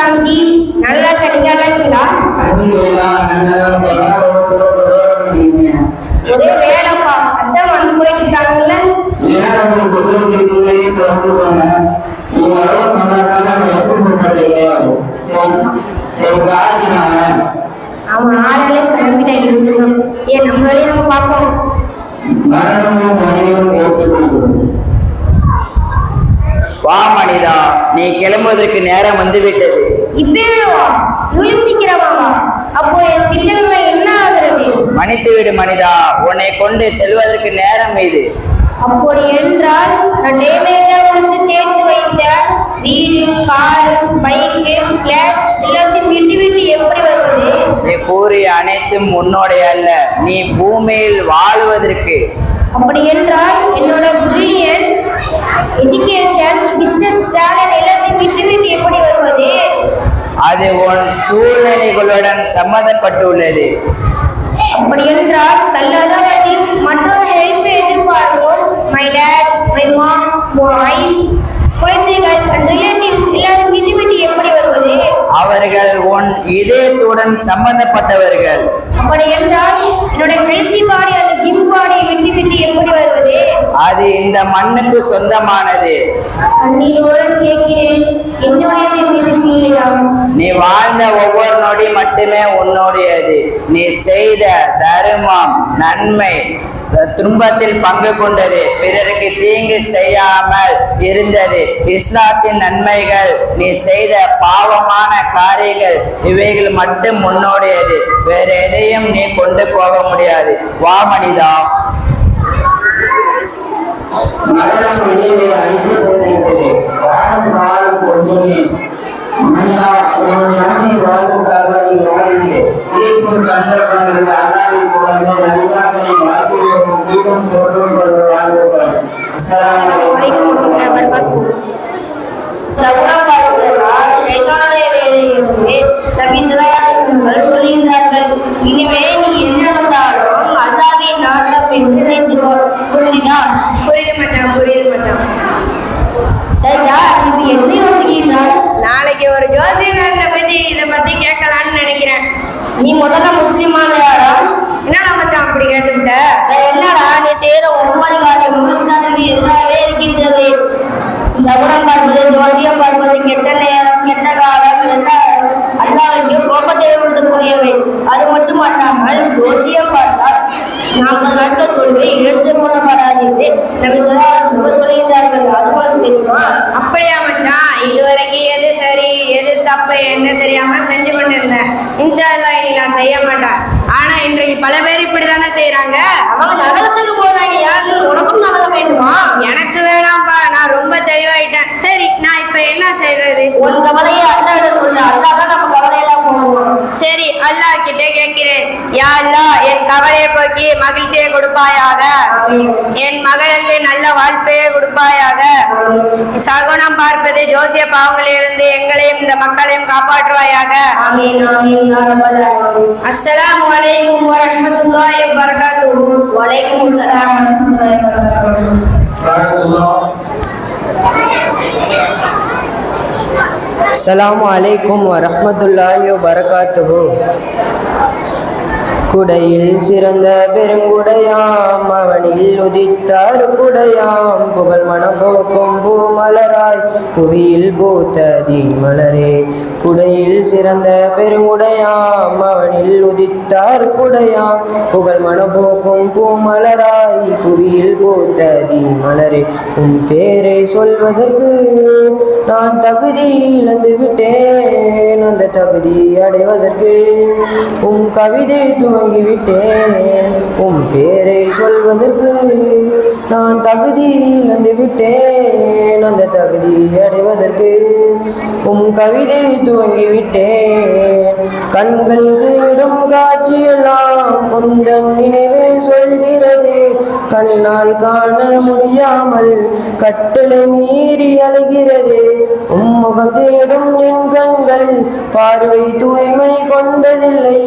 சாந்தி நல்லா இருக்கீங்க நல்லா இருக்கீங்களா? ஒரே வேலைப்பா. கஷ்டம் வந்து போயிட்டு அவன் ஆளாலே கிளம்பிட்டா இருக்கணும். சரி நம்ம வேலையை நம்ம பார்ப்போம். வா மனிதா நீ கிளம்புவதற்கு நேரம் வந்துவிட்டது. இப்பவே இவ்வளவு சீக்கிரமாவா? அப்போ என் திட்டங்கள் என்ன ஆகுறது மன்னித்து விடு மனிதா உன்னை கொண்டு செல்வதற்கு நேரம் இது. அப்படி என்றால் டேமேஜா வந்து சேர்த்து வைத்த வீடு கார் பைக்கு பிளாட்ஸ் எல்லாத்தையும் விட்டு விட்டு எப்படி வருவது? நீ கூறிய அனைத்தும் உன்னோடைய அல்ல நீ பூமியில் வாழ்வதற்கு. அப்படி என்றால் என்னோட பிரில்லியன் எஜுகேஷன் பிசினஸ் டேலண்ட் எல்லாத்தையும் விட்டு விட்டு எப்படி வருவது அது உன் சூழ்நிலைகளுடன் சம்மந்தப்பட்டுள்ளது அப்படி என்றால் தள்ளாத வழியில் மற்றொரு ஹெல்ப்பை எதிர்பார்ப்போம் my dad my mom wife குழந்தைகள் அண்ட் ரிலேட்டிவ்ஸ் எல்லாரும் எப்படி வருவது? அவர்கள் உன் இதயத்துடன் சம்பந்தப்பட்டவர்கள் அப்படி என்றால் என்னோட ஹெல்த்தி பாடி அந்த ஜிம் பாடியை விட்டு விட்டு எப்படி வருவது? அது இந்த மண்ணுக்கு சொந்தமானது. கண்ணீரோடு கேட்கிறேன் என்னுடையதை மீது இல்லையா நீ வாழ்ந்த ஒவ்வொரு நொடி மட்டுமே உன்னுடையது நீ செய்த தர்மம் நன்மை. துன்பத்தில் பங்கு கொண்டது. பிறருக்கு தீங்கு செய்யாமல் இருந்தது. இஸ்லாத்தின் நன்மைகள் நீ செய்த பாவமான காரியங்கள் இவைகள் மட்டும் முன்னோடியது வேற எதையும் நீ கொண்டு போக முடியாது. வா மனிதா. மரணம் அழைத்து சென்றுவிட்டது வாழும் காலம் கொண்டுமே மனிதா உன் நன்மை வாழ்வுக்காக நீ வாழினே இதேபோல் சந்தர்ப்பங்களில் அல்லாவை புகழ்ந்து நபிமார்களை சீரும் சொல்லும் கொண்டு வாழ்வுகள் அஸ்ஸலாமு வபரகாத்துஹு. நீ முதல்ல முஸ்லிமான யாரா? என்னடா மச்சான் அப்படி கேட்டுவிட்ட நான் என்னடா நீ செய்த ஒன்பது காரியம் முஸ்லிம்களுக்கு எதிராகவே இருக்கின்றது? சகுனம் பார்ப்பது ஜோசியம் பார்ப்பது கெட்ட நேரம் கெட்ட காலம் என்ன அல்லாவுக்கு கோபத்தை கொடுக்கக்கூடியவை அது மட்டும் அல்லாமல் ஜோசியம் பார்த்தால் நாற்பது நாட்கள் தொழுவை எடுத்துக் கொள்ளப்படாது என்று நம்ம சொல்லியிருந்தார்கள். அது உங்களுக்கு தெரியுமா? அப்படியா மச்சான்? இதுவரைக்கும் எது சரி? தப்பு என்ன தெரியாம செஞ்சு கொண்டு இருந்தேன் இன்ஷா அல்லாஹ் இனி நான் செய்ய மாட்டேன். ஆனா இன்றைக்கு பல பேர் செய்யறாங்க உனக்கும் நகரம் வேண்டுமா எனக்கு வேணாம்ப்பா. நான் ரொம்ப தெளிவாயிட்டேன். சரி நான் இப்ப என்ன செய்யறது சரி அல்லாஹ் கிட்டே கேட்கிறேன். யா அல்லாஹ் என் கவலையை போக்கி மகிழ்ச்சியை கொடுப்பாயாக. என் மகளுக்கு நல்ல வாழ்க்கையை கொடுப்பாயாக. சகுனம் பார்ப்பது ஜோசிய பாவங்களிலிருந்து எங்களையும் இந்த மக்களையும் காப்பாற்றுவாயாக. அஸ்ஸலாமு அலைக்கும் வரஹ்மத்துல்லாஹி வபரகாத்துஹு. வலைக்கும் அஸ்ஸலாம் வபரகாத்துஹு. வரஹ்மத்துல்லாஹி வபரகாத்துஹு. குடையில் சிறந்த பெருங்குடையாம். அவனில் உதித்தார் குடையாம். புகழ் மனபோக்கும் பூமலராய். புவியில் பூத்ததி மலரே குடையில் சிறந்த பெருங்குடையாம். அவனில் உதித்தார் குடையாம். புகழ் மனபோக்கும் பூமலராய் புவியில் போத்ததி மலரே உன் பேரை சொல்வதற்கு நான் தகுதி இழந்து விட்டேன். அந்த தகுதி அடைவதற்கு உம் கவிதை துவங்கி விட்டேன். உன் பேரை சொல்வதற்கு நான் தகுதி இழந்து விட்டேன். அந்த தகுதி அடைவதற்கு உம் கவிதை துவங்கிவிட்டேன் கண்கள் தேடும் காட்சியெல்லாம் உந்தன் நினைவே சொல்கிறது. கண்ணால் காண முடியாமல் கட்டளை மீறி அழுகிறது. உம்முகம் தேடும் என் கண்கள் பார்வை தூய்மை கொண்டதில்லை.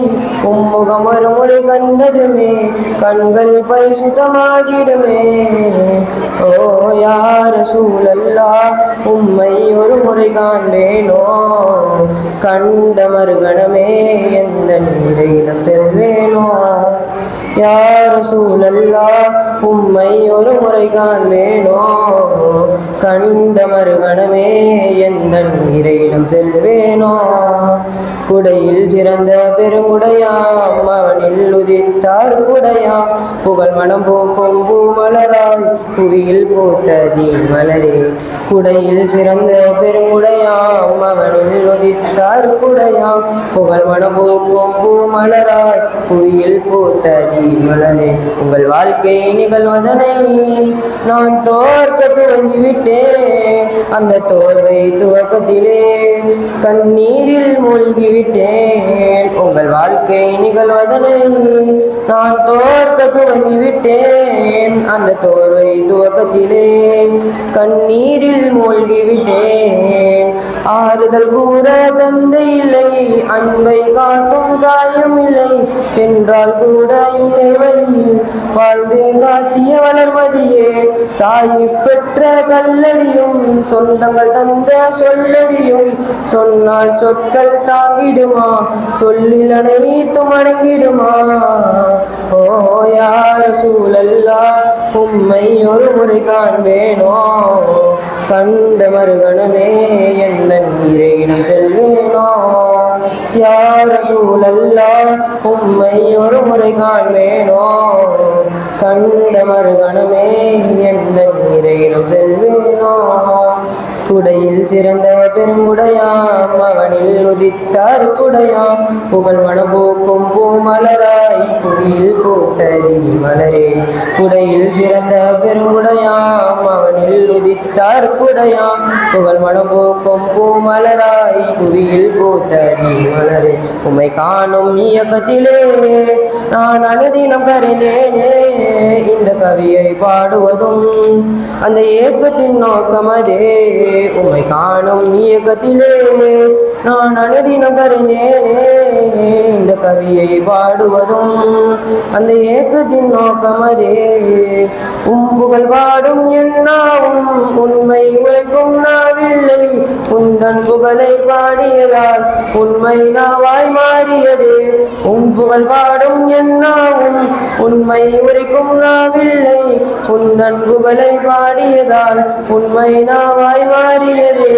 உம்முகம் ஒரு முறை கண்டதுமே கண்கள் பரிசுத்தமாகிடுமே. ஓ யார் சூழல்லா? உம்மை ஒரு முறை காண்பேனோ? கண்ட மறுகணமே எந்த இறையிடம் செல்வேனோ? யார் சூழல்லா உம்மை ஒரு முறை காண்பேனோ? கண்ட மறுகணமே எந்த இறையிடம் செல்வேனோ? குடையில் சிறந்த பெருங்குடையாம் அவனில் உதித்தார் குடையாம் புகழ் மனம் போக்கும் பூமலராய் புவியில் பூத்த மலரே குடையில் சிறந்த பெருங்குடையாம். அவனில் உதித்தார் குடையாம். புகழ் மனபோக்கும் பூ மலராய் குயில் பூத்த மலரே. உங்கள் வாழ்க்கை நிகழ்வதனை நான் தோற்க துவங்கி விட்டேன் அந்த தோர்வை துவக்கத்திலே கண்ணீரில் மூழ்கிவிட்டேன். உங்கள் வாழ்க்கை நிகழ்வதனை நான் தோற்க துவங்கி விட்டேன் அந்த தோர்வை துவக்கத்திலே கண்ணீரில் நீரில் மூழ்கிவிட்டேன் ஆறுதல் கூற தந்தை இல்லை அன்பை காட்டும் தாயும் இல்லை என்றால் கூட இறைவழியில் வாழ்ந்து காட்டிய வளர்மதியே தாய் பெற்ற கல்லடியும் சொந்தங்கள் தந்த சொல்லடியும் சொன்னால் சொற்கள் தாங்கிடுமா சொல்லில் அனைத்தும் அடங்கிடுமா? ஓ யார் சூழல்லா உம்மை ஒரு முறை காண்பேனோ? கண்ட மறுகணமே என்ன இறையிடம் செல்வேனோ யார சூழல்லா உம்மை ஒரு முறை காண்பேனோ? கண்ட மறுகணமே என்ன இறையிடம் செல்வேனோ குடையில் சிறந்த பெருங்குடையாம் அவனில் உதித்தார் குடையாம். புகழ் மனபோக்கும் பூமலராய் குடியில் பூத்ததி மலரே. குடையில் சிறந்த பெருங்குடையாம் அவனில் புகழ் மணபோக்கும் பூமலராய் புவியில் நீ மலரே உமை காணும் இயக்கத்திலே நான் அனுதினம் கரைந்தேனே இந்த கவியை பாடுவதும் அந்த இயக்கத்தின் நோக்கம் அதே. உமை காணும் இயக்கத்திலே நான் அனுதினம் கரைந்தேனே இந்த கவியை பாடுவதும் அந்த ஏக்கத்தின் நோக்கம் அதே. உம் புகழ் பாடும் என்ன உண்மை உரைக்கும் நாவில்லை உந்தன் புகழை பாடியதால் உண்மை நாவாய் மாறியதே. உன் புகழ் பாடும் என்னாவும் உண்மை உரைக்கும் நாவில்லை. உன் புகழை பாடியதால் உண்மை நாவாய் மாறியதே.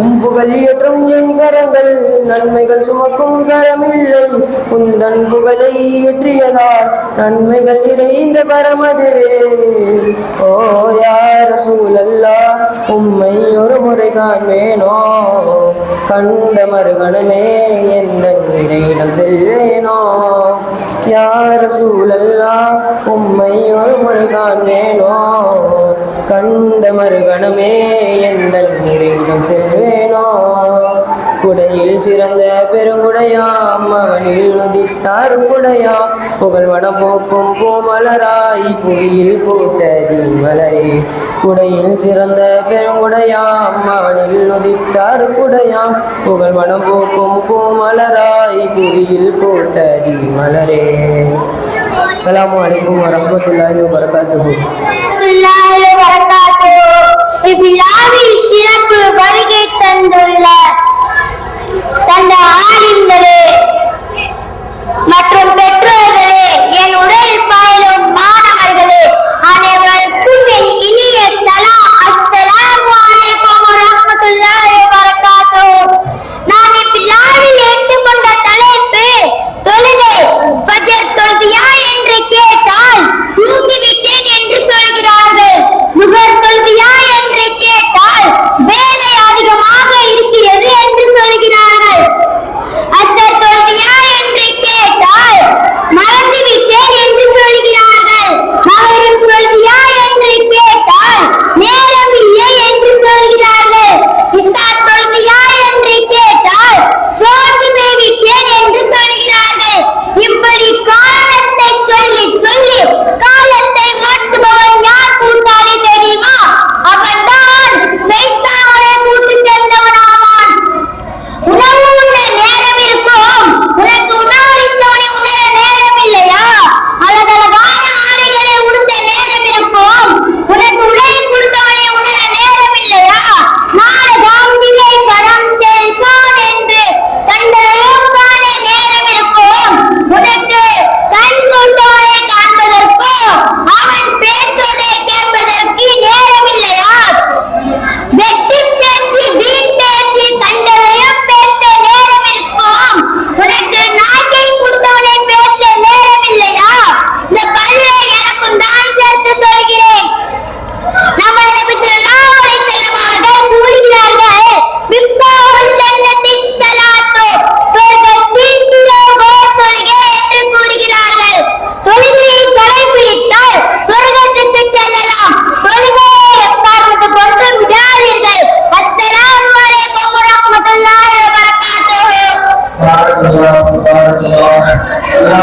உம் புகழ் இயற்றும் என் கரங்கள் நன்மைகள் சுமக்கும் கரமில்லை. உன் புகழை இயற்றியதால் நன்மைகள் நிறைந்த கரமதுவே ஓ யார் சூழல்லா உம்மை ஒரு முறை காண்பேனோ? கண்ட மறுகணமே எந்த இறையிடம் செல்வேனோ? யார சூழல்லா உம்மை ஒரு முறை காண்பேனோ? கண்ட மறுகணமே எந்த இறையிடம் செல்வேனோ? குடையில் சிறந்த பெருங்குடையாம் அவனில் நுதித்தார் குடையாம் புகழ் வடம் போக்கும் பூமலராய் புவியில் பூத்ததி மலரே குடையில் சிறந்த பெருங்குடையாம் அவனில் நுதித்தார் குடையாம் புகழ் வடம் போக்கும் பூமலராய் புவியில் பூத்ததி மலரே அஸ்ஸலாமு அலைக்கும் வரஹ்மத்துல்லாஹி வபரகாத்துஹு. வரஹ்மத்துல்லாஹி இவ்விழாவில் சிறப்பு வருகை தந்துள்ள தந்த ஆலிம்களே மற்றும்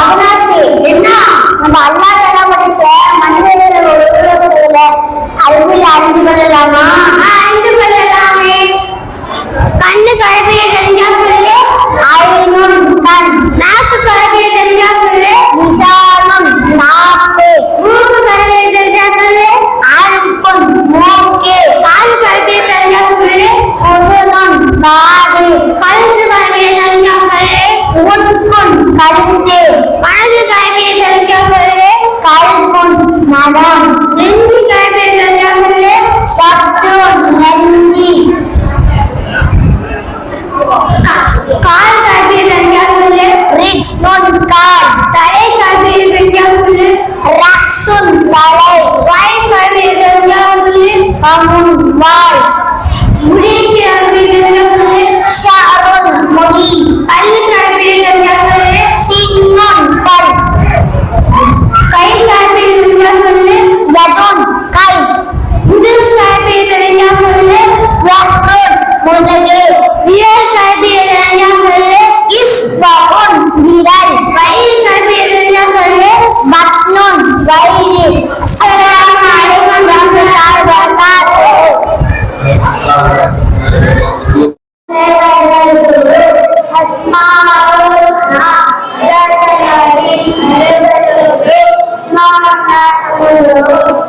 அவினாசி என்ன நம்ம அல்லாஹ் தஆலா மனிதர்கள் ஒரு உலகத்துல அறிவில் அறிந்து கொள்ளலாமா உட்குன் கழுத்து மனது கருவிய சந்தியா சொல்லு கல்புன் மனம் நெஞ்சு கருவிய சந்தியா சொல்லு சத்துன் நெஞ்சி. கால் கல்வியில் சந்தியா சொல்லு ரிக்ஸ் நோன் கால். தலை கல்வியில் சந்தியா சொல்லு ரக்ஸுன் தலை. வாய் கல்வியில் சந்தியா சொல்லு ஃபமுன் வாய் Thank you.